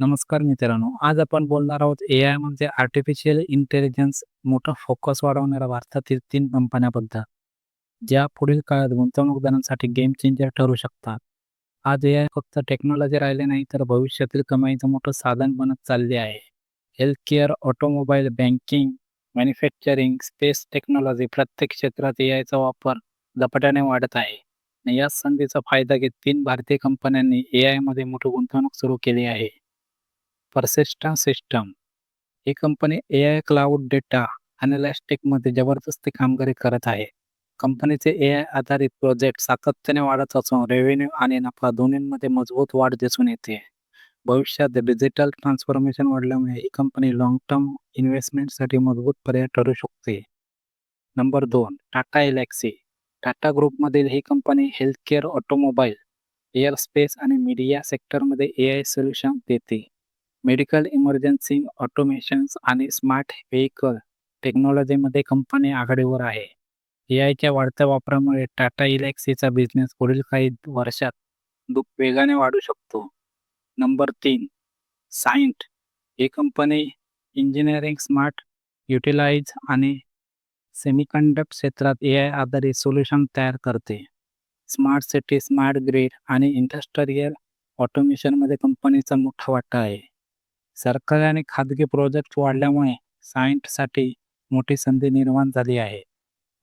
नमस्कार मित्रांनो आज आपण बोलणार आहोत ए आय म्हणजे आर्टिफिशियल इंटेलिजन्स मोठा फोकस वाढवणाऱ्या भारतातील तीन कंपन्याबद्दल ज्या पुढील काळात गुंतवणूकदारांसाठी गेम चेंजर ठरू शकतात. आज ए आय फक्त टेक्नॉलॉजी राहिले नाही तर भविष्यातील कमाईचं मोठं साधन बनत चालले आहे. Health care automobile banking manufacturing space technology प्रत्येक क्षेत्रात ए आयचा वापर झपाट्याने वाढत आहे. आणि या संधीचा फायदा घेत तीन भारतीय कंपन्यांनी ए आयमध्ये मोठी गुंतवणूक सुरू केली आहे. Persistent system. He company A I cloud data मध्ये जबरदस्ती कामगिरी करत आहे. कंपनीचे ए आय आधारित प्रोजेक्ट सातत्याने वाढत असून रेव्हेन्यू आणि नफा दोन्हीमध्ये मजबूत वाढ दिसून येते. भविष्यात डिजिटल ट्रान्सफॉर्मेशन वाढल्यामुळे ही कंपनी लॉंग टर्म इन्व्हेस्टमेंटसाठी मजबूत पर्याय ठरू शकते. नंबर दोन टाटा एलेक्सी टाटा ग्रुपमधील ही company health care automobile airspace आणि मीडिया सेक्टरमध्ये ए आय सोल्युशन देते. मेडिकल इमर्जन्सी ऑटोमेशन्स आणि स्मार्ट व्हेकल टेक्नॉलॉजीमध्ये कंपनी आघाडीवर आहे. ए आयच्या वाढत्या वापरामुळे टाटा इलेक्सीचा बिझनेस पुढील काही वर्षात दुप वेगाने वाढू शकतो. नंबर तीन सायंट ही कंपनी इंजिनिअरिंग स्मार्ट युटिलाइज आणि सेमिकंडक्ट क्षेत्रात ए आय आधारित सोल्युशन तयार करते. स्मार्ट सिटी स्मार्ट ग्रीड आणि इंडस्ट्रियल ऑटोमेशनमध्ये कंपनीचा मोठा वाटा आहे. सरकारी आणि खाजगी प्रोजेक्ट वाढल्यामुळे सायंटसाठी मोठी संधी निर्माण झाली आहे.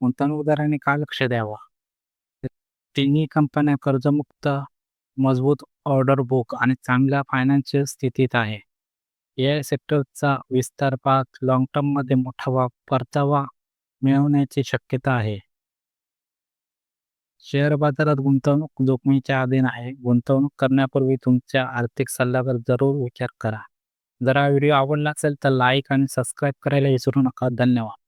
गुंतवणूकदारांनी का लक्ष द्यावा? तिन्ही कंपन्या कर्जमुक्त मजबूत ऑर्डर बुक आणि चांगल्या फायनान्शियल स्थितीत आहे. ए आय सेक्टरचा विस्तार पाहत लॉंग टर्ममध्ये मोठा वा परतावा मिळवण्याची शक्यता आहे. शेअर बाजारात गुंतवणूक जोखमीच्या अधीन आहे. गुंतवणूक करण्यापूर्वी तुमच्या आर्थिक सल्लागार जरूर विचार करा. जर हा व्हिडिओ आवडला असेल तर लाईक आणि सबस्क्राईब करायला विसरू नका. धन्यवाद.